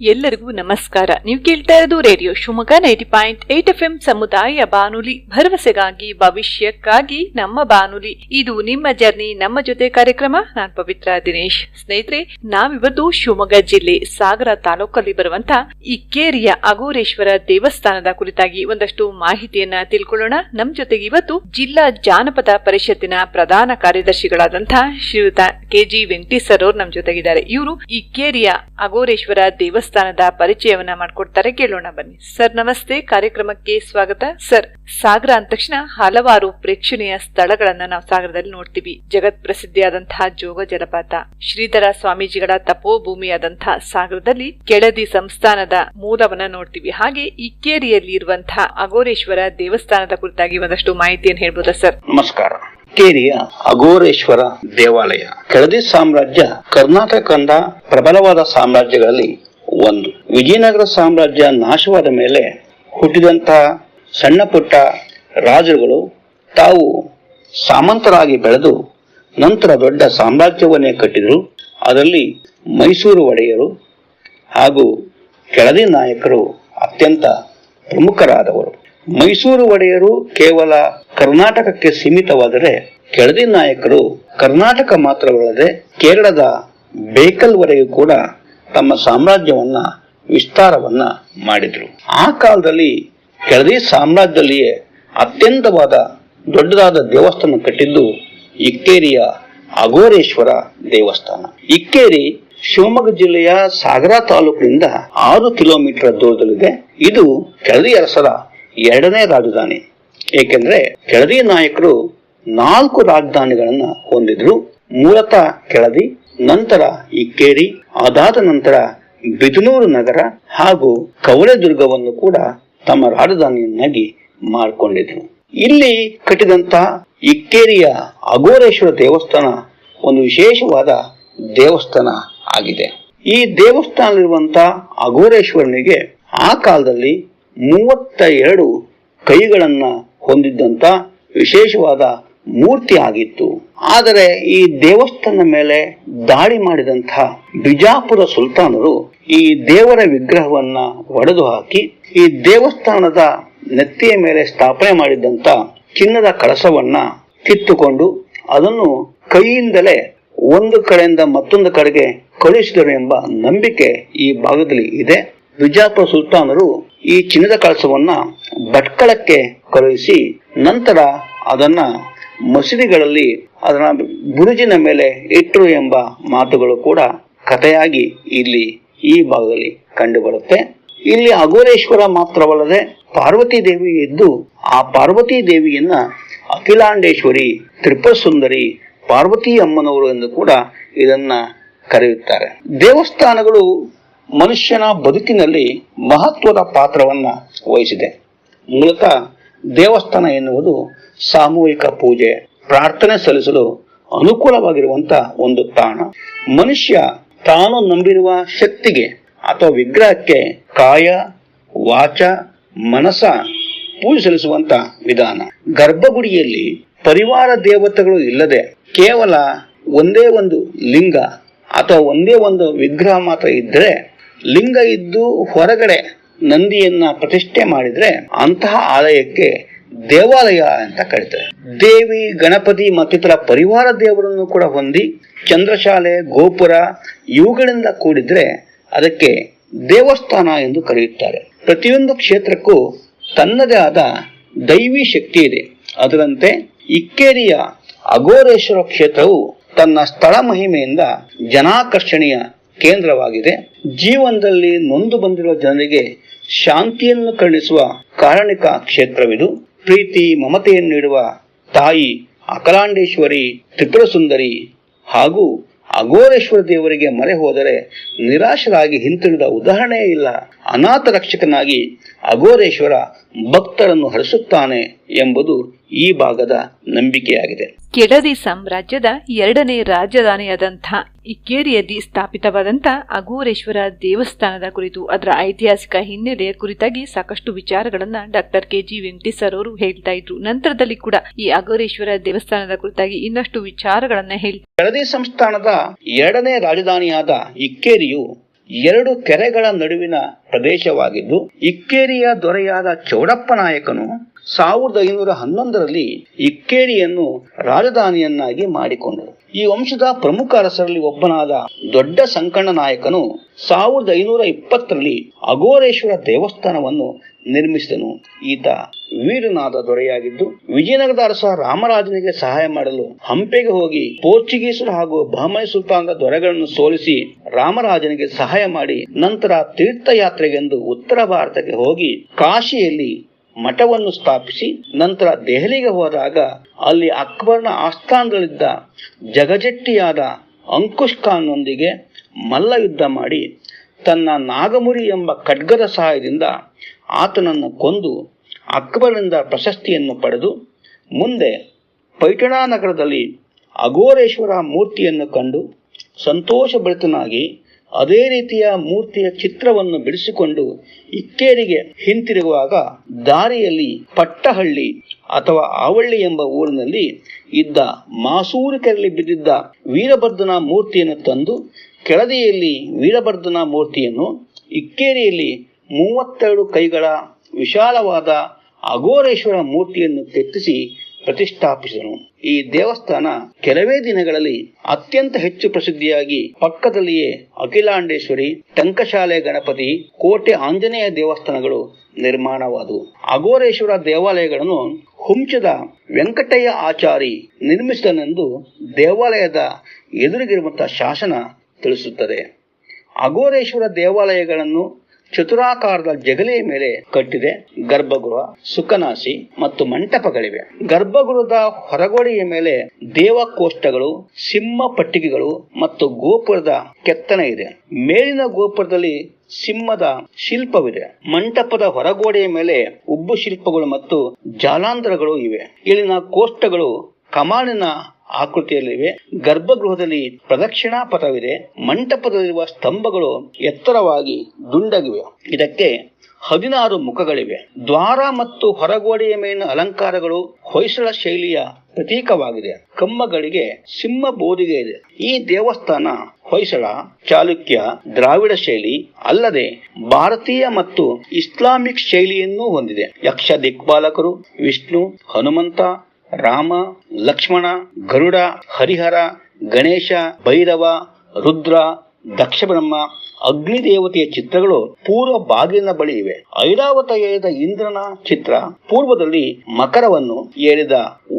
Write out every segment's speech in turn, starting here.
ಎಲ್ಲರಿಗೂ ನಮಸ್ಕಾರ. ನೀವು ಕೇಳ್ತಾ ಇರೋದು radio Shivamogga ninety point eight F M ಸಮುದಾಯ ಬಾನುಲಿ, ಭರವಸೆಗಾಗಿ, ಭವಿಷ್ಯಕ್ಕಾಗಿ ನಮ್ಮ ಬಾನುಲಿ. ಇದು ನಿಮ್ಮ ಜರ್ನಿ, ನಮ್ಮ ಜೊತೆ ಕಾರ್ಯಕ್ರಮ. ನಾನ್ ಪವಿತ್ರ ದಿನೇಶ್. ಸ್ನೇಹಿತರೆ, ನಾವಿವತ್ತು ಶಿವಮೊಗ್ಗ ಜಿಲ್ಲೆ ಸಾಗರ ತಾಲೂಕಲ್ಲಿ ಬರುವಂತ ಇಕ್ಕೇರಿಯ ಅಗೋರೇಶ್ವರ ದೇವಸ್ಥಾನದ ಕುರಿತಾಗಿ ಒಂದಷ್ಟು ಮಾಹಿತಿಯನ್ನ ತಿಳ್ಕೊಳ್ಳೋಣ. ನಮ್ ಜೊತೆಗೆ ಇವತ್ತು ಜಿಲ್ಲಾ ಜಾನಪದ ಪರಿಷತ್ತಿನ ಪ್ರಧಾನ ಕಾರ್ಯದರ್ಶಿಗಳಾದಂತಹ ಶ್ರೀಯುತ ಕೆಜಿ ವೆಂಕಟೇಶ್ ಸರ್ ನಮ್ಮ ನಮ್ ಜೊತೆಗಿದ್ದಾರೆ. ಇವರು ಇಕ್ಕೇರಿಯ ಅಘೋರೇಶ್ವರ ದೇವಸ್ಥಾನದ ಪರಿಚಯವನ್ನ ಮಾಡಿಕೊಡ್ತಾರೆ. ಕೇಳೋಣ ಬನ್ನಿ. ಸರ್, ನಮಸ್ತೆ. ಕಾರ್ಯಕ್ರಮಕ್ಕೆ ಸ್ವಾಗತ. ಸರ್, ಸಾಗರ ಅಂದ ತಕ್ಷಣ ಹಲವಾರು ಪ್ರೇಕ್ಷಣೀಯ ಸ್ಥಳಗಳನ್ನ ನಾವು ಸಾಗರದಲ್ಲಿ ನೋಡ್ತೀವಿ. ಜಗತ್ ಪ್ರಸಿದ್ಧಿಯಾದಂತಹ ಜೋಗ ಜಲಪಾತ, ಶ್ರೀಧರ ಸ್ವಾಮೀಜಿಗಳ ತಪೋಭೂಮಿಯಾದಂತಹ ಸಾಗರದಲ್ಲಿ ಕೆಳದಿ ಸಂಸ್ಥಾನದ ಮೂಲವನ್ನ ನೋಡ್ತೀವಿ. ಹಾಗೆ ಇಕ್ಕೇರಿಯಲ್ಲಿ ಇರುವಂತಹ ಅಗೋರೇಶ್ವರ ದೇವಸ್ಥಾನದ ಕುರಿತಾಗಿ ಒಂದಷ್ಟು ಮಾಹಿತಿಯನ್ನು ಹೇಳ್ಬೋದಾ ಸರ್? ನಮಸ್ಕಾರ. ಕೇರಿಯ ಅಘೋರೇಶ್ವರ ದೇವಾಲಯ. ಕೆಳದಿ ಸಾಮ್ರಾಜ್ಯ ಕರ್ನಾಟಕ ಕಂಡ ಪ್ರಬಲವಾದ ಸಾಮ್ರಾಜ್ಯಗಳಲ್ಲಿ ಒಂದು. ವಿಜಯನಗರ ಸಾಮ್ರಾಜ್ಯ ನಾಶವಾದ ಮೇಲೆ ಹುಟ್ಟಿದಂತಹ ಸಣ್ಣ ಪುಟ್ಟ ರಾಜರುಗಳು ತಾವು ಸಾಮಂತರಾಗಿ ಬೆಳೆದು ನಂತರ ದೊಡ್ಡ ಸಾಮ್ರಾಜ್ಯವನ್ನೇ ಕಟ್ಟಿದರು. ಅದರಲ್ಲಿ ಮೈಸೂರು ಒಡೆಯರು ಹಾಗೂ ಕೆಳದಿ ನಾಯಕರು ಅತ್ಯಂತ ಪ್ರಮುಖರಾದವರು. ಮೈಸೂರು ಒಡೆಯರು ಕೇವಲ ಕರ್ನಾಟಕಕ್ಕೆ ಸೀಮಿತವಾದರೆ ಕೆಳದಿ ನಾಯಕರು ಕರ್ನಾಟಕ ಮಾತ್ರವಲ್ಲದೆ ಕೇರಳದ ಬೇಕಲ್ವರೆಗೂ ಕೂಡ ತಮ್ಮ ಸಾಮ್ರಾಜ್ಯವನ್ನ ವಿಸ್ತಾರವನ್ನ ಮಾಡಿದ್ರು. ಆ ಕಾಲದಲ್ಲಿ ಕೆಳದಿ ಸಾಮ್ರಾಜ್ಯದಲ್ಲಿಯೇ ಅತ್ಯಂತವಾದ ದೊಡ್ಡದಾದ ದೇವಸ್ಥಾನ ಕಟ್ಟಿದ್ದು ಇಕ್ಕೇರಿಯ ಅಘೋರೇಶ್ವರ ದೇವಸ್ಥಾನ. ಇಕ್ಕೇರಿ ಶಿವಮೊಗ್ಗ ಜಿಲ್ಲೆಯ ಸಾಗರ ತಾಲೂಕಿನಿಂದ ಆರು ಕಿಲೋಮೀಟರ್ ದೂರದಲ್ಲಿದೆ. ಇದು ಕೆಳದಿ ಅರಸರ ಎರಡನೇ ರಾಜಧಾನಿ. ಏಕೆಂದ್ರೆ ಕೆಳದಿ ನಾಯಕರು ನಾಲ್ಕು ರಾಜಧಾನಿಗಳನ್ನ ಹೊಂದಿದ್ರು. ಮೂಲತಃ ಕೆಳದಿ ನಂತರ ಇಕ್ಕೇರಿ ಅದಾದ ನಂತರ ಬಿದನೂರು ನಗರ ಹಾಗೂ ಕವಳೆದುರ್ಗವನ್ನು ಕೂಡ ತಮ್ಮ ರಾಜಧಾನಿಯನ್ನಾಗಿ ಮಾಡಿಕೊಂಡಿದ್ರು ಇಲ್ಲಿ ಕಟ್ಟಿದಂತಹ ಇಕ್ಕೇರಿಯ ಅಘೋರೇಶ್ವರ ದೇವಸ್ಥಾನ ಒಂದು ವಿಶೇಷವಾದ ದೇವಸ್ಥಾನ ಆಗಿದೆ. ಈ ದೇವಸ್ಥಾನದಲ್ಲಿರುವಂತ ಅಘೋರೇಶ್ವರನಿಗೆ ಆ ಕಾಲದಲ್ಲಿ ಮೂವತ್ತ ಎರಡು ಕೈಗಳನ್ನ ಹೊಂದಿದ್ದಂತ ವಿಶೇಷವಾದ ಮೂರ್ತಿ ಆಗಿತ್ತು ಆದರೆ ಈ ದೇವಸ್ಥಾನ ಮೇಲೆ ದಾಳಿ ಮಾಡಿದಂತಹ ಬಿಜಾಪುರ ಸುಲ್ತಾನರು ಈ ದೇವರ ವಿಗ್ರಹವನ್ನ ಒಡೆದು ಹಾಕಿ ಈ ದೇವಸ್ಥಾನದ ನೆತ್ತಿಯ ಮೇಲೆ ಸ್ಥಾಪನೆ ಮಾಡಿದಂತ ಚಿನ್ನದ ಕಳಸವನ್ನ ಕಿತ್ತುಕೊಂಡು ಅದನ್ನು ಕೈಯಿಂದಲೇ ಒಂದು ಕಡೆಯಿಂದ ಮತ್ತೊಂದು ಕಡೆಗೆ ಕಳುಹಿಸಿದರು ಎಂಬ ನಂಬಿಕೆ ಈ ಭಾಗದಲ್ಲಿ ಇದೆ. ಬಿಜಾಪುರ ಸುಲ್ತಾನರು ಈ ಚಿನ್ನದ ಕಳಸವನ್ನ ಭಟ್ಕಳಕ್ಕೆ ಕಳುಹಿಸಿ ನಂತರ ಅದನ್ನ ಮಸೀದಿಗಳಲ್ಲಿ ಅದನ್ನ ಬುರುಜಿನ ಮೇಲೆ ಇಟ್ಟರು ಎಂಬ ಮಾತುಗಳು ಕೂಡ ಕಥೆಯಾಗಿ ಇಲ್ಲಿ ಈ ಭಾಗದಲ್ಲಿ ಕಂಡುಬರುತ್ತೆ. ಇಲ್ಲಿ ಅಘೋರೇಶ್ವರ ಮಾತ್ರವಲ್ಲದೆ ಪಾರ್ವತಿ ದೇವಿ ಇದ್ದು ಆ ಪಾರ್ವತಿ ದೇವಿಯನ್ನ ಅಖಿಲಾಂಡೇಶ್ವರಿ ತ್ರಿಪುರ ಸುಂದರಿ ಪಾರ್ವತಿ ಅಮ್ಮನವರು ಎಂದು ಕೂಡ ಇದನ್ನ ಕರೆಯುತ್ತಾರೆ. ದೇವಸ್ಥಾನಗಳು ಮನುಷ್ಯನ ಬದುಕಿನಲ್ಲಿ ಮಹತ್ವದ ಪಾತ್ರವನ್ನ ವಹಿಸಿದೆ. ಮೂಲತಃ ದೇವಸ್ಥಾನ ಎನ್ನುವುದು ಸಾಮೂಹಿಕ ಪೂಜೆ, ಪ್ರಾರ್ಥನೆ ಸಲ್ಲಿಸಲು ಅನುಕೂಲವಾಗಿರುವಂತ ಒಂದು ತಾಣ. ಮನುಷ್ಯ ತಾನು ನಂಬಿರುವ ಶಕ್ತಿಗೆ ಅಥವಾ ವಿಗ್ರಹಕ್ಕೆ ಕಾಯ, ವಾಚ ಮನಸ ಪೂಜೆ ಸಲ್ಲಿಸುವಂತ ವಿಧಾನ. ಗರ್ಭಗುಡಿಯಲ್ಲಿ ಪರಿವಾರ ದೇವತೆಗಳು ಇಲ್ಲದೆ ಕೇವಲ ಒಂದೇ ಒಂದು ಲಿಂಗ ಅಥವಾ ಒಂದೇ ಒಂದು ವಿಗ್ರಹ ಮಾತ್ರ ಇದ್ರೆ, ಲಿಂಗ ಇದ್ದು ಹೊರಗಡೆ ನಂದಿಯನ್ನ ಪ್ರತಿಷ್ಠೆ ಮಾಡಿದ್ರೆ ಅಂತಹ ಆಲಯಕ್ಕೆ ದೇವಾಲಯ ಅಂತ ಕರೀತಾರೆ. ದೇವಿ, ಗಣಪತಿ ಮತ್ತಿತರ ಪರಿವಾರ ದೇವರನ್ನು ಕೂಡ ಹೊಂದಿ ಚಂದ್ರಶಾಲೆ, ಗೋಪುರ ಇವುಗಳಿಂದ ಕೂಡಿದ್ರೆ ಅದಕ್ಕೆ ದೇವಸ್ಥಾನ ಎಂದು ಕರೆಯುತ್ತಾರೆ. ಪ್ರತಿಯೊಂದು ಕ್ಷೇತ್ರಕ್ಕೂ ತನ್ನದೇ ಆದ ದೈವಿ ಶಕ್ತಿ ಇದೆ. ಅದರಂತೆ ಇಕ್ಕೇರಿಯ ಅಘೋರೇಶ್ವರ ಕ್ಷೇತ್ರವು ತನ್ನ ಸ್ಥಳ ಮಹಿಮೆಯಿಂದ ಜನಾಕರ್ಷಣೀಯ ಕೇಂದ್ರವಾಗಿದೆ. ಜೀವನದಲ್ಲಿ ನೊಂದು ಬಂದಿರುವ ಜನರಿಗೆ ಶಾಂತಿಯನ್ನು ಕರುಣಿಸುವ ಕಾರಣಿಕ ಕ್ಷೇತ್ರವಿದು. ಪ್ರೀತಿ, ಮಮತೆಯನ್ನು ನೀಡುವ ತಾಯಿ ಅಕಲಾಂಡೇಶ್ವರಿ ತ್ರಿಪುರ ಸುಂದರಿ ಹಾಗೂ ಅಘೋರೇಶ್ವರ ದೇವರಿಗೆ ಮರೆ ಹೋದರೆ ನಿರಾಶರಾಗಿ ಹಿಂತಿಳಿದ ಉದಾಹರಣೆ ಇಲ್ಲ. ಅನಾಥ ರಕ್ಷಕನಾಗಿ ಅಘೋರೇಶ್ವರ ಭಕ್ತರನ್ನು ಹರಿಸುತ್ತಾನೆ ಎಂಬುದು ಈ ಭಾಗದ ನಂಬಿಕೆಯಾಗಿದೆ. ಕೆಳದಿ ಸಾಮ್ರಾಜ್ಯದ ಎರಡನೇ ರಾಜಧಾನಿಯಾದಂಥ ಇಕ್ಕೇರಿಯಲ್ಲಿ ಸ್ಥಾಪಿತವಾದಂಥ ಅಘೋರೇಶ್ವರ ದೇವಸ್ಥಾನದ ಕುರಿತು ಅದರ ಐತಿಹಾಸಿಕ ಹಿನ್ನೆಲೆಯ ಕುರಿತಾಗಿ ಸಾಕಷ್ಟು ವಿಚಾರಗಳನ್ನ doctor K G Venkatesh sir ಅವರು ಹೇಳ್ತಾ ಇದ್ರು. ನಂತರದಲ್ಲಿ ಕೂಡ ಈ ಅಘೋರೇಶ್ವರ ದೇವಸ್ಥಾನದ ಕುರಿತಾಗಿ ಇನ್ನಷ್ಟು ವಿಚಾರಗಳನ್ನ ಹೇಳಿ ಕೆಳದಿ ಸಂಸ್ಥಾನದ ಎರಡನೇ ರಾಜಧಾನಿಯಾದ ಇಕ್ಕೇರಿಯು ಎರಡು ಕೆರೆಗಳ ನಡುವಿನ ಪ್ರದೇಶವಾಗಿದ್ದು, ಇಕ್ಕೇರಿಯ ದೊರೆಯಾದ ಚೌಡಪ್ಪ ನಾಯಕನು ಸಾವಿರದ ಐನೂರ ಹನ್ನೊಂದರಲ್ಲಿ ಇಕ್ಕೇರಿಯನ್ನು ರಾಜಧಾನಿಯನ್ನಾಗಿ ಮಾಡಿಕೊಂಡರು. ಈ ವಂಶದ ಪ್ರಮುಖ ಅರಸರಲ್ಲಿ ಒಬ್ಬನಾದ ದೊಡ್ಡ ಸಂಕಣ್ಣ ನಾಯಕನು ಸಾವಿರದ ಐನೂರ ಇಪ್ಪತ್ತರಲ್ಲಿ ಅಘೋರೇಶ್ವರ ದೇವಸ್ಥಾನವನ್ನು ನಿರ್ಮಿಸಿದನು. ಈತ ವೀರನಾದ ದೊರೆಯಾಗಿದ್ದು, ವಿಜಯನಗರದ ಅರಸ ರಾಮರಾಜನಿಗೆ ಸಹಾಯ ಮಾಡಲು ಹಂಪೆಗೆ ಹೋಗಿ ಪೋರ್ಚುಗೀಸರು ಹಾಗೂ ಬಹಮನಿ ಸುಲ್ತಾನದ ದೊರೆಗಳನ್ನು ಸೋಲಿಸಿ ರಾಮರಾಜನಿಗೆ ಸಹಾಯ ಮಾಡಿ ನಂತರ ತೀರ್ಥಯಾತ್ರೆಗೆಂದು ಉತ್ತರ ಭಾರತಕ್ಕೆ ಹೋಗಿ ಕಾಶಿಯಲ್ಲಿ ಮಠವನ್ನು ಸ್ಥಾಪಿಸಿ ನಂತರ ದೆಹಲಿಗೆ ಹೋದಾಗ ಅಲ್ಲಿ ಅಕ್ಬರ್ನ ಆಸ್ಥಾನದಲ್ಲಿದ್ದ ಜಗಜಟ್ಟಿಯಾದ ಅಂಕುಶ್ ಖಾನ್ನೊಂದಿಗೆ ಮಲ್ಲ ಯುದ್ಧ ಮಾಡಿ ತನ್ನ ನಾಗಮುರಿ ಎಂಬ ಖಡ್ಗದ ಸಹಾಯದಿಂದ ಆತನನ್ನು ಕೊಂದು ಅಕ್ಬರ್ನಿಂದ ಪ್ರಶಸ್ತಿಯನ್ನು ಪಡೆದು ಮುಂದೆ ಪೈಠಣಾ ನಗರದಲ್ಲಿ ಅಘೋರೇಶ್ವರ ಮೂರ್ತಿಯನ್ನು ಕಂಡು ಸಂತೋಷಭರಿತನಾಗಿ ಅದೇ ರೀತಿಯ ಮೂರ್ತಿಯ ಚಿತ್ರವನ್ನು ಬಿಡಿಸಿಕೊಂಡು ಇಕ್ಕೇರಿಗೆ ಹಿಂತಿರುಗುವಾಗ ದಾರಿಯಲ್ಲಿ ಪಟ್ಟಹಳ್ಳಿ ಅಥವಾ ಆವಳ್ಳಿ ಎಂಬ ಊರಿನಲ್ಲಿ ಇದ್ದ ಮಾಸೂರಿಕರಲ್ಲಿ ಬಿದ್ದಿದ್ದ ವೀರಭದ್ರನ ಮೂರ್ತಿಯನ್ನು ತಂದು ಕೆಳದಿಯಲ್ಲಿ ವೀರಭದ್ರನ ಮೂರ್ತಿಯನ್ನು ಇಕ್ಕೇರಿಯಲ್ಲಿ ಮೂವತ್ತೆರಡು ಕೈಗಳ ವಿಶಾಲವಾದ ಅಘೋರೇಶ್ವರ ಮೂರ್ತಿಯನ್ನು ಕೆತ್ತಿಸಿ ಪ್ರತಿಷ್ಠಾಪಿಸಿದನು. ಈ ದೇವಸ್ಥಾನ ಕೆಲವೇ ದಿನಗಳಲ್ಲಿ ಅತ್ಯಂತ ಹೆಚ್ಚು ಪ್ರಸಿದ್ಧಿಯಾಗಿ ಪಕ್ಕದಲ್ಲಿಯೇ ಅಖಿಲಾಂಡೇಶ್ವರಿ ಟಂಕಶಾಲೆ ಗಣಪತಿ ಕೋಟೆ ಆಂಜನೇಯ ದೇವಸ್ಥಾನಗಳು ನಿರ್ಮಾಣವಾದವು. ಅಘೋರೇಶ್ವರ ದೇವಾಲಯಗಳನ್ನು ಹುಂಚದ ವೆಂಕಟಯ್ಯ ಆಚಾರಿ ನಿರ್ಮಿಸಿದನೆಂದು ದೇವಾಲಯದ ಎದುರಿಗಿರುವಂತಹ ಶಾಸನ ತಿಳಿಸುತ್ತದೆ. ಅಘೋರೇಶ್ವರ ದೇವಾಲಯಗಳನ್ನು ಚತುರಾಕಾರದ ಜಗಲಿಯ ಮೇಲೆ ಕಟ್ಟಿದೆ ಗರ್ಭಗೃಹ ಸುಖನಾಸಿ ಮತ್ತು ಮಂಟಪಗಳಿವೆ. ಗರ್ಭಗೃಹದ ಹೊರಗೋಡೆಯ ಮೇಲೆ ದೇವಕೋಷ್ಟಗಳು, ಸಿಂಹ ಪಟ್ಟಿಗೆಗಳು ಮತ್ತು ಗೋಪುರದ ಕೆತ್ತನೆ ಇದೆ. ಮೇಲಿನ ಗೋಪುರದಲ್ಲಿ ಸಿಂಹದ ಶಿಲ್ಪವಿದೆ. ಮಂಟಪದ ಹೊರಗೋಡೆಯ ಮೇಲೆ ಉಬ್ಬು ಶಿಲ್ಪಗಳು ಮತ್ತು ಜಾಲಾಂತರಗಳು ಇವೆ. ಇಲ್ಲಿನ ಕೋಷ್ಟಗಳು ಕಮಾನಿನ ಆಕೃತಿಯಲ್ಲಿವೆ. ಗರ್ಭಗೃಹದಲ್ಲಿ ಪ್ರದಕ್ಷಿಣಾ ಪಥವಿದೆ. ಮಂಟಪದಲ್ಲಿರುವ ಸ್ತಂಭಗಳು ಎತ್ತರವಾಗಿ ದುಂಡಗಿವೆ. ಇದಕ್ಕೆ ಹದಿನಾರು ಮುಖಗಳಿವೆ. ದ್ವಾರ ಮತ್ತು ಹೊರಗೋಡೆಯ ಮೇಲಿನ ಅಲಂಕಾರಗಳು ಹೊಯ್ಸಳ ಶೈಲಿಯ ಪ್ರತೀಕವಾಗಿದೆ. ಕಮ್ಮಗಳಿಗೆ ಸಿಂಹ ಬೋಧಿಗೆ ಇದೆ. ಈ ದೇವಸ್ಥಾನ ಹೊಯ್ಸಳ, ಚಾಲುಕ್ಯ, ದ್ರಾವಿಡ ಶೈಲಿ ಅಲ್ಲದೆ ಭಾರತೀಯ ಮತ್ತು ಇಸ್ಲಾಮಿಕ್ ಶೈಲಿಯನ್ನೂ ಹೊಂದಿದೆ. ಯಕ್ಷ ದಿಕ್ಪಾಲಕರು, ವಿಷ್ಣು, ಹನುಮಂತ ರಾಮ, ಲಕ್ಷ್ಮಣ, ಗರುಡ, ಹರಿಹರ, ಗಣೇಶ, ಭೈರವ, ರುದ್ರ ದಕ್ಷ ಬ್ರಹ್ಮ ಅಗ್ನಿ ದೇವತೆಯ ಚಿತ್ರಗಳು ಪೂರ್ವ ಬಾಗಿಲಿನ ಬಳಿ ಇವೆ. ಐರಾವತ ಇಂದ್ರನ ಚಿತ್ರ ಪೂರ್ವದಲ್ಲಿ ಮಕರವನ್ನು ಏರಿದ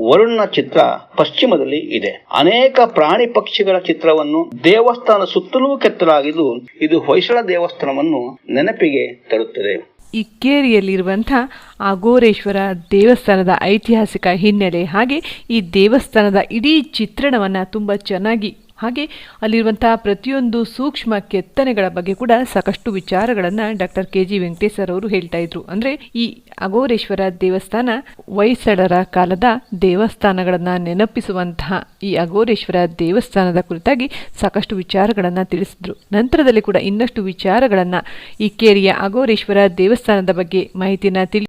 ವರುಣನ ಚಿತ್ರ ಪಶ್ಚಿಮದಲ್ಲಿ ಇದೆ. ಅನೇಕ ಪ್ರಾಣಿ ಪಕ್ಷಿಗಳ ಚಿತ್ರವನ್ನು ದೇವಸ್ಥಾನ ಸುತ್ತಲೂ ಕೆತ್ತಲಾಗಿದ್ದು, ಇದು ಹೊಯ್ಸಳ ದೇವಸ್ಥಾನವನ್ನು ನೆನಪಿಗೆ ತರುತ್ತದೆ. ಇಕ್ಕೇರಿಯಲ್ಲಿರುವಂಥ ಅಘೋರೇಶ್ವರ ದೇವಸ್ಥಾನದ ಐತಿಹಾಸಿಕ ಹಿನ್ನೆಲೆ ಹಾಗೆ ಈ ದೇವಸ್ಥಾನದ ಇಡೀ ಚಿತ್ರಣವನ್ನು ತುಂಬ ಚೆನ್ನಾಗಿ ಹಾಗೆ ಅಲ್ಲಿರುವಂತಹ ಪ್ರತಿಯೊಂದು ಸೂಕ್ಷ್ಮ ಕೆತ್ತನೆಗಳ ಬಗ್ಗೆ ಕೂಡ ಸಾಕಷ್ಟು ವಿಚಾರಗಳನ್ನು ಡಾಕ್ಟರ್ ಕೆ ಜಿ ವೆಂಕಟೇಶ್ವರ ಅವರು ಹೇಳ್ತಾ ಇದ್ರು. ಅಂದರೆ ಈ ಅಘೋರೇಶ್ವರ ದೇವಸ್ಥಾನ ಹೊಯ್ಸಳರ ಕಾಲದ ದೇವಸ್ಥಾನಗಳನ್ನು ನೆನಪಿಸುವಂತಹ ಈ ಅಘೋರೇಶ್ವರ ದೇವಸ್ಥಾನದ ಕುರಿತಾಗಿ ಸಾಕಷ್ಟು ವಿಚಾರಗಳನ್ನು ತಿಳಿಸಿದ್ರು. ನಂತರದಲ್ಲಿ ಕೂಡ ಇನ್ನಷ್ಟು ವಿಚಾರಗಳನ್ನು ಈ ಕೇರಿಯ ಅಘೋರೇಶ್ವರ ದೇವಸ್ಥಾನದ ಬಗ್ಗೆ ಮಾಹಿತಿಯನ್ನು ತಿಳಿ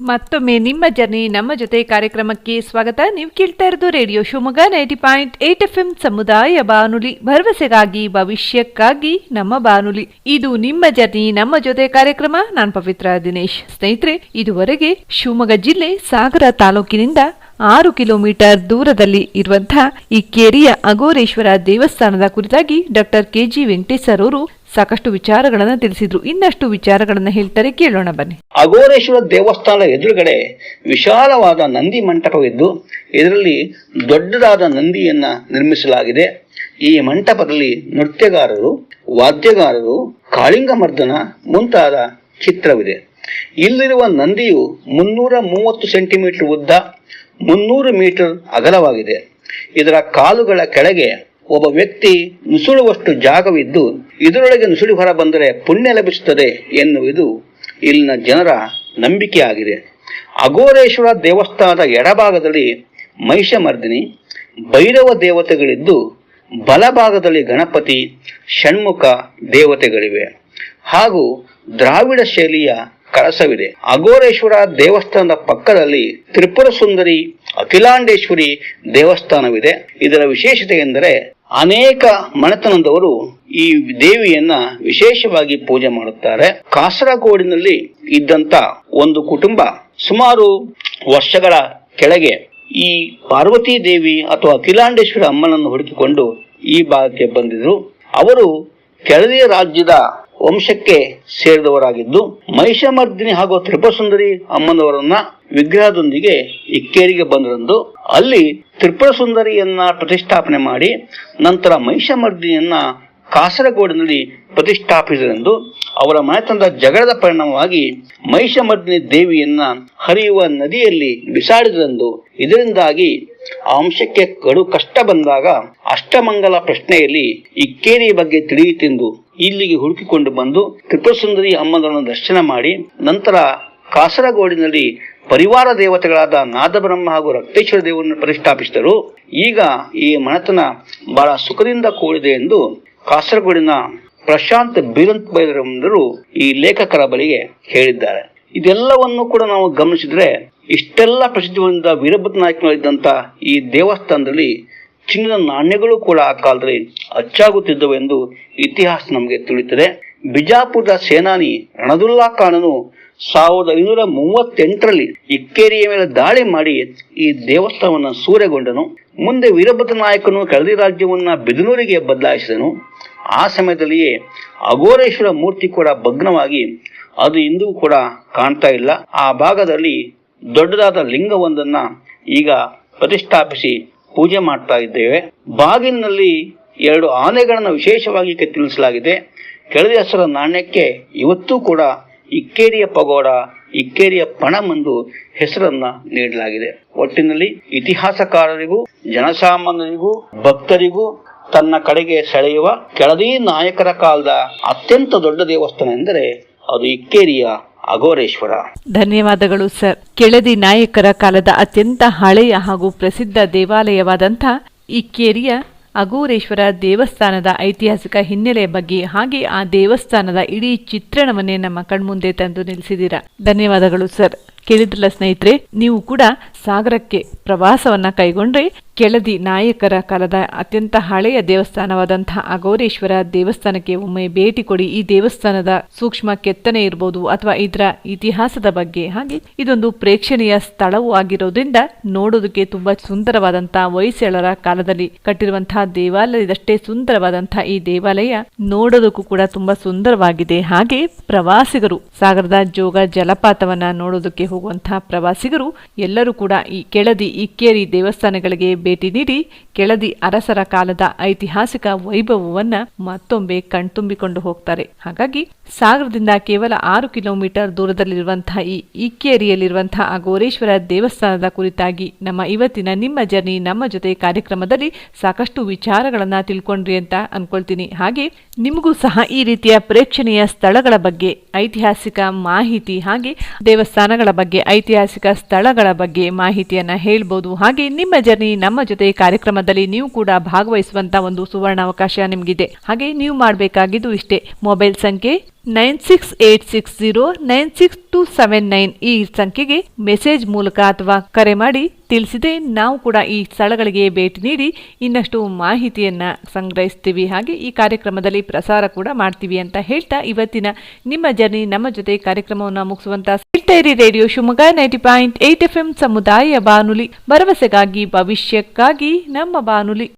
ಮತ್ತೊಮ್ಮೆ ನಿಮ್ಮ ಜರ್ನಿ, ನಮ್ಮ ಜೊತೆ ಕಾರ್ಯಕ್ರಮಕ್ಕೆ ಸ್ವಾಗತ. ನೀವು ಕೇಳ್ತಾ ಇರೋದು radio Shivamogga ninety point eight F M ಸಮುದಾಯ ಬಾನುಲಿ. ಭರವಸೆಗಾಗಿ, ಭವಿಷ್ಯಕ್ಕಾಗಿ ನಮ್ಮ ಬಾನುಲಿ. ಇದು ನಿಮ್ಮ ಜರ್ನಿ, ನಮ್ಮ ಜೊತೆ ಕಾರ್ಯಕ್ರಮ. ನಾನು ಪವಿತ್ರ ದಿನೇಶ್. ಸ್ನೇಹಿತರೆ, ಇದುವರೆಗೆ ಶಿವಮೊಗ್ಗ ಜಿಲ್ಲೆ ಸಾಗರ ತಾಲೂಕಿನಿಂದ ಆರು ಕಿಲೋಮೀಟರ್ ದೂರದಲ್ಲಿ ಇರುವಂತಹ ಈ ಕೇರಿಯ ಅಘೋರೇಶ್ವರ ದೇವಸ್ಥಾನದ ಕುರಿತಾಗಿ ಡಾಕ್ಟರ್ ಕೆಜಿ ವೆಂಕಟೇಶ್ವರ ಅವರು ಸಾಕಷ್ಟು ವಿಚಾರಗಳನ್ನು ತಿಳಿಸಿದ್ರು. ಇನ್ನಷ್ಟು ವಿಚಾರಗಳನ್ನು ಹೇಳ್ತಾರೆ, ಕೇಳೋಣ ಬನ್ನಿ. ಅಘೋರೇಶ್ವರ ದೇವಸ್ಥಾನ ಎದುರುಗಡೆ ವಿಶಾಲವಾದ ನಂದಿ ಮಂಟಪವಿದ್ದು, ಇದರಲ್ಲಿ ದೊಡ್ಡದಾದ ನಂದಿಯನ್ನ ನಿರ್ಮಿಸಲಾಗಿದೆ. ಈ ಮಂಟಪದಲ್ಲಿ ನೃತ್ಯಗಾರರು, ವಾದ್ಯಗಾರರು, ಕಾಳಿಂಗಮರ್ದನ ಮುಂತಾದ ಚಿತ್ರವಿದೆ. ಇಲ್ಲಿರುವ ನಂದಿಯು ಮುನ್ನೂರ ಮೂವತ್ತು ಸೆಂಟಿಮೀಟರ್ ಉದ್ದ, ಮುನ್ನೂರು ಮೀಟರ್ ಅಗಲವಾಗಿದೆ. ಇದರ ಕಾಲುಗಳ ಕೆಳಗೆ ಒಬ್ಬ ವ್ಯಕ್ತಿ ನುಸುಳುವಷ್ಟು ಜಾಗವಿದ್ದು ಇದರೊಳಗೆ ನುಸುಳಿ ಹೊರ ಬಂದರೆ ಪುಣ್ಯ ಲಭಿಸುತ್ತದೆ ಎನ್ನುವುದು ಇಲ್ಲಿನ ಜನರ ನಂಬಿಕೆಯಾಗಿದೆ. ಅಘೋರೇಶ್ವರ ದೇವಸ್ಥಾನದ ಎಡಭಾಗದಲ್ಲಿ ಮಹಿಷಮರ್ದಿನಿ, ಭೈರವ ದೇವತೆಗಳಿದ್ದು ಬಲಭಾಗದಲ್ಲಿ ಗಣಪತಿ, ಷಣ್ಮುಖ ದೇವತೆಗಳಿವೆ. ಹಾಗೂ ದ್ರಾವಿಡ ಶೈಲಿಯ ಕಳಸವಿದೆ. ಅಘೋರೇಶ್ವರ ದೇವಸ್ಥಾನದ ಪಕ್ಕದಲ್ಲಿ ತ್ರಿಪುರ ಸುಂದರಿ ಅಖಿಲಾಂಡೇಶ್ವರಿ ದೇವಸ್ಥಾನವಿದೆ. ಇದರ ವಿಶೇಷತೆ ಎಂದರೆ ಅನೇಕ ಮನೆತನದವರು ಈ ದೇವಿಯನ್ನ ವಿಶೇಷವಾಗಿ ಪೂಜೆ ಮಾಡುತ್ತಾರೆ. ಕಾಸರಗೋಡಿನಲ್ಲಿ ಇದ್ದಂತ ಒಂದು ಕುಟುಂಬ ಸುಮಾರು ವರ್ಷಗಳ ಕೆಳಗೆ ಈ ಪಾರ್ವತಿ ದೇವಿ ಅಥವಾ ಅಖಿಲಾಂಡೇಶ್ವರಿ ಅಮ್ಮನನ್ನು ಹುಡುಕಿಕೊಂಡು ಈ ಭಾಗಕ್ಕೆ ಬಂದಿದ್ರು. ಅವರು ಕೆಳದಿಯ ರಾಜ್ಯದ ವಂಶಕ್ಕೆ ಸೇರಿದವರಾಗಿದ್ದು ಮಹಿಷಮರ್ದಿನಿ ಹಾಗೂ ತ್ರಿಪುರಸುಂದರಿ ಅಮ್ಮನವರನ್ನ ವಿಗ್ರಹದೊಂದಿಗೆ ಇಕ್ಕೇರಿಗೆ ಬಂದರಂದು ಅಲ್ಲಿ ತ್ರಿಪುರಸುಂದರಿಯನ್ನ ಪ್ರತಿಷ್ಠಾಪನೆ ಮಾಡಿ ನಂತರ ಮಹಿಷಮರ್ದಿನಿಯನ್ನ ಕಾಸರಗೋಡಿನಲ್ಲಿ ಪ್ರತಿಷ್ಠಾಪಿಸಿದರೆಂದು ಅವರ ಮನೆತನದ ಜಗಳದ ಪರಿಣಾಮವಾಗಿ ಮಹಿಷಮರ್ದಿನಿ ದೇವಿಯನ್ನ ಹರಿಯುವ ನದಿಯಲ್ಲಿ ಬಿಸಾಡಿದರೆಂದು ಇದರಿಂದಾಗಿ ಆ ಅಂಶಕ್ಕೆ ಕಡು ಕಷ್ಟ ಬಂದಾಗ ಅಷ್ಟಮಂಗಲ ಪ್ರಶ್ನೆಯಲ್ಲಿ ಇಕ್ಕೇರಿ ಬಗ್ಗೆ ತಿಳಿಯಿತೆಂದು ಇಲ್ಲಿಗೆ ಹುಡುಕಿಕೊಂಡು ಬಂದು ತ್ರಿಪುರಸುಂದರಿ ಅಮ್ಮನನ್ನು ದರ್ಶನ ಮಾಡಿ ನಂತರ ಕಾಸರಗೋಡಿನಲ್ಲಿ ಪರಿವಾರ ದೇವತೆಗಳಾದ ನಾದಬ್ರಹ್ಮ ಹಾಗೂ ರಕ್ತೇಶ್ವರ ದೇವರನ್ನು ಪ್ರತಿಷ್ಠಾಪಿಸಿದರು. ಈಗ ಈ ಮನೆತನ ಬಹಳ ಸುಖದಿಂದ ಕೂಡಿದೆ ಎಂದು ಕಾಸರಗೋಡಿನ ಪ್ರಶಾಂತ್ ಬೀರಂತ್ ಬೈರರು ಈ ಲೇಖಕರ ಬಳಿಗೆ ಹೇಳಿದ್ದಾರೆ. ಇದೆಲ್ಲವನ್ನು ಕೂಡ ನಾವು ಗಮನಿಸಿದ್ರೆ ಇಷ್ಟೆಲ್ಲ ಪ್ರಸಿದ್ಧಿ ವೀರಭದ್ರ ನಾಯಕನಲ್ಲಿದ್ದಂತ ಈ ದೇವಸ್ಥಾನದಲ್ಲಿ ಚಿನ್ನದ ನಾಣ್ಯಗಳು ಕೂಡ ಆ ಕಾಲದಲ್ಲಿ ಅಚ್ಚಾಗುತ್ತಿದ್ದವು ಎಂದು ಇತಿಹಾಸ ನಮಗೆ ತಿಳಿಯುತ್ತದೆ. ಬಿಜಾಪುರದ ಸೇನಾನಿ ರಣದುಲ್ಲಾ ಖಾನನು ಸಾವಿರದ ಐನೂರ ಮೂವತ್ತೆಂಟರಲ್ಲಿ ಇಕ್ಕೇರಿಯ ಮೇಲೆ ದಾಳಿ ಮಾಡಿ ಈ ದೇವಸ್ಥಾನವನ್ನು ಸೂರೆಗೊಂಡನು. ಮುಂದೆ ವೀರಭದ್ರ ನಾಯಕನು ಕೆಳದಿ ರಾಜ್ಯವನ್ನ ಬಿದನೂರಿಗೆ ಬದಲಾಯಿಸಿದನು. ಆ ಸಮಯದಲ್ಲಿಯೇ ಅಘೋರೇಶ್ವರ ಮೂರ್ತಿ ಕೂಡ ಭಗ್ನವಾಗಿ ಅದು ಇಂದೂ ಕೂಡ ಕಾಣ್ತಾ ಇಲ್ಲ. ಆ ಭಾಗದಲ್ಲಿ ದೊಡ್ಡದಾದ ಲಿಂಗವೊಂದನ್ನ ಈಗ ಪ್ರತಿಷ್ಠಾಪಿಸಿ ಪೂಜೆ ಮಾಡ್ತಾ ಇದ್ದೇವೆ. ಬಾಗಿಲಿನಲ್ಲಿ ಎರಡು ಆನೆಗಳನ್ನು ವಿಶೇಷವಾಗಿ ಕೆತ್ತಿಸಲಾಗಿದೆ ಕೆಳದಿ ಹೆಸರ ನಾಣ್ಯಕ್ಕೆ ಇವತ್ತೂ ಕೂಡ ಇಕ್ಕೇರಿಯ ಪಗೋಡ, ಇಕ್ಕೇರಿಯ ಪಣಮೆಂದು ಹೆಸರನ್ನ ನೀಡಲಾಗಿದೆ. ಒಟ್ಟಿನಲ್ಲಿ ಇತಿಹಾಸಕಾರರಿಗೂ, ಜನಸಾಮಾನ್ಯರಿಗೂ, ಭಕ್ತರಿಗೂ ತನ್ನ ಕಡೆಗೆ ಸೆಳೆಯುವ ಕೆಳದಿ ನಾಯಕರ ಕಾಲದ ಅತ್ಯಂತ ದೊಡ್ಡ ದೇವಸ್ಥಾನ ಎಂದರೆ ಅದು ಇಕ್ಕೇರಿಯ ಅಘೋರೇಶ್ವರ. ಧನ್ಯವಾದಗಳು, ಸರ್. ಕೆಳದಿ ನಾಯಕರ ಕಾಲದ ಅತ್ಯಂತ ಹಳೆಯ ಹಾಗೂ ಪ್ರಸಿದ್ಧ ದೇವಾಲಯವಾದಂಥ ಇಕ್ಕೇರಿಯ ಅಘೋರೇಶ್ವರ ದೇವಸ್ಥಾನದ ಐತಿಹಾಸಿಕ ಹಿನ್ನೆಲೆಯ ಬಗ್ಗೆ ಹಾಗೆ ಆ ದೇವಸ್ಥಾನದ ಇಡೀ ಚಿತ್ರಣವನ್ನೇ ನಮ್ಮ ಕಣ್ಮುಂದೆ ತಂದು ನಿಲ್ಲಿಸಿದ್ದೀರಾ? ಧನ್ಯವಾದಗಳು, ಸರ್. ಕೇಳಿದ್ರಲ್ಲ ಸ್ನೇಹಿತರೆ, ನೀವು ಕೂಡ ಸಾಗರಕ್ಕೆ ಪ್ರವಾಸವನ್ನ ಕೈಗೊಂಡ್ರೆ ಕೆಳದಿ ನಾಯಕರ ಕಾಲದ ಅತ್ಯಂತ ಹಳೆಯ ದೇವಸ್ಥಾನವಾದಂತಹ ಅಗೌರೇಶ್ವರ ದೇವಸ್ಥಾನಕ್ಕೆ ಒಮ್ಮೆ ಭೇಟಿ ಕೊಡಿ. ಈ ದೇವಸ್ಥಾನದ ಸೂಕ್ಷ್ಮ ಕೆತ್ತನೆ ಇರಬಹುದು ಅಥವಾ ಇದರ ಇತಿಹಾಸದ ಬಗ್ಗೆ. ಹಾಗೆ ಇದೊಂದು ಪ್ರೇಕ್ಷಣೀಯ ಸ್ಥಳವೂ ಆಗಿರೋದ್ರಿಂದ ನೋಡೋದಕ್ಕೆ ತುಂಬಾ ಸುಂದರವಾದಂತಹ ಹೊಯ್ಸಳರ ಕಾಲದಲ್ಲಿ ಕಟ್ಟಿರುವಂತಹ ದೇವಾಲಯದಷ್ಟೇ ಸುಂದರವಾದಂತಹ ಈ ದೇವಾಲಯ ನೋಡೋದಕ್ಕೂ ಕೂಡ ತುಂಬಾ ಸುಂದರವಾಗಿದೆ. ಹಾಗೆ ಪ್ರವಾಸಿಗರು ಸಾಗರದ ಜೋಗ ಜಲಪಾತವನ್ನ ನೋಡೋದಕ್ಕೆ ಹೋಗುವಂತಹ ಪ್ರವಾಸಿಗರು ಎಲ್ಲರೂ ಕೂಡ ಈ ಕೆಳದಿ, ಇಕ್ಕೇರಿ ದೇವಸ್ಥಾನಗಳಿಗೆ ಭೇಟಿ ನೀಡಿ ಕೆಳದಿ ಅರಸರ ಕಾಲದ ಐತಿಹಾಸಿಕ ವೈಭವವನ್ನ ಮತ್ತೊಮ್ಮೆ ಕಣ್ತುಂಬಿಕೊಂಡು ಹೋಗ್ತಾರೆ. ಹಾಗಾಗಿ ಸಾಗರದಿಂದ ಕೇವಲ ಆರು ಕಿಲೋಮೀಟರ್ ದೂರದಲ್ಲಿರುವಂತಹ ಈ ಇಕ್ಕೇರಿಯಲ್ಲಿರುವಂತಹ ಅಘೋರೇಶ್ವರ ದೇವಸ್ಥಾನದ ಕುರಿತಾಗಿ ನಮ್ಮ ಇವತ್ತಿನ ನಿಮ್ಮ ಜರ್ನಿ, ನಮ್ಮ ಜೊತೆ ಕಾರ್ಯಕ್ರಮದಲ್ಲಿ ಸಾಕಷ್ಟು ವಿಚಾರಗಳನ್ನ ತಿಳ್ಕೊಂಡ್ರಿ ಅಂತ ಅನ್ಕೊಳ್ತೀನಿ. ಹಾಗೆ ನಿಮಗೂ ಸಹ ಈ ರೀತಿಯ ಪ್ರೇಕ್ಷಣೀಯ ಸ್ಥಳಗಳ ಬಗ್ಗೆ ಐತಿಹಾಸಿಕ ಮಾಹಿತಿ ಹಾಗೆ ದೇವಸ್ಥಾನಗಳ ಬಗ್ಗೆ, ಐತಿಹಾಸಿಕ ಸ್ಥಳಗಳ ಬಗ್ಗೆ ಮಾಹಿತಿಯನ್ನು ಹೇಳ್ಬೋದು. ಹಾಗೆ ನಿಮ್ಮ ಜರ್ನಿ, ನಮ್ಮ ಜೊತೆ ಕಾರ್ಯಕ್ರಮದಲ್ಲಿ ನೀವು ಕೂಡ ಭಾಗವಹಿಸುವಂತ ಒಂದು ಸುವರ್ಣ ಅವಕಾಶ ನಿಮಗಿದೆ. ಹಾಗೆ ನೀವು ಮಾಡಬೇಕಾಗಿದ್ದು ಇಷ್ಟೇ. ಮೊಬೈಲ್ ಸಂಖ್ಯೆ nine six eight six zero, nine six two seven nine ಈ ಸಂಖ್ಯೆಗೆ ಮೆಸೇಜ್ ಮೂಲಕ ಅಥವಾ ಕರೆ ಮಾಡಿ ತಿಳಿಸಿದೆ. ನಾವು ಕೂಡ ಈ ಸ್ಥಳಗಳಿಗೆ ಭೇಟಿ ನೀಡಿ ಇನ್ನಷ್ಟು ಮಾಹಿತಿಯನ್ನ ಸಂಗ್ರಹಿಸ್ತೀವಿ. ಹಾಗೆ ಈ ಕಾರ್ಯಕ್ರಮದಲ್ಲಿ ಪ್ರಸಾರ ಕೂಡ ಮಾಡ್ತೀವಿ ಅಂತ ಹೇಳ್ತಾ ಇವತ್ತಿನ ನಿಮ್ಮ ಜರ್ನಿ, ನಮ್ಮ ಜೊತೆ ಕಾರ್ಯಕ್ರಮವನ್ನು ಮುಗಿಸುವಂತ ಹೇಳ್ತಾ radio Shivamogga ninety point eight F M ಸಮುದಾಯ ಬಾನುಲಿ. ಭರವಸೆಗಾಗಿ, ಭವಿಷ್ಯಕ್ಕಾಗಿ ನಮ್ಮ ಬಾನುಲಿ.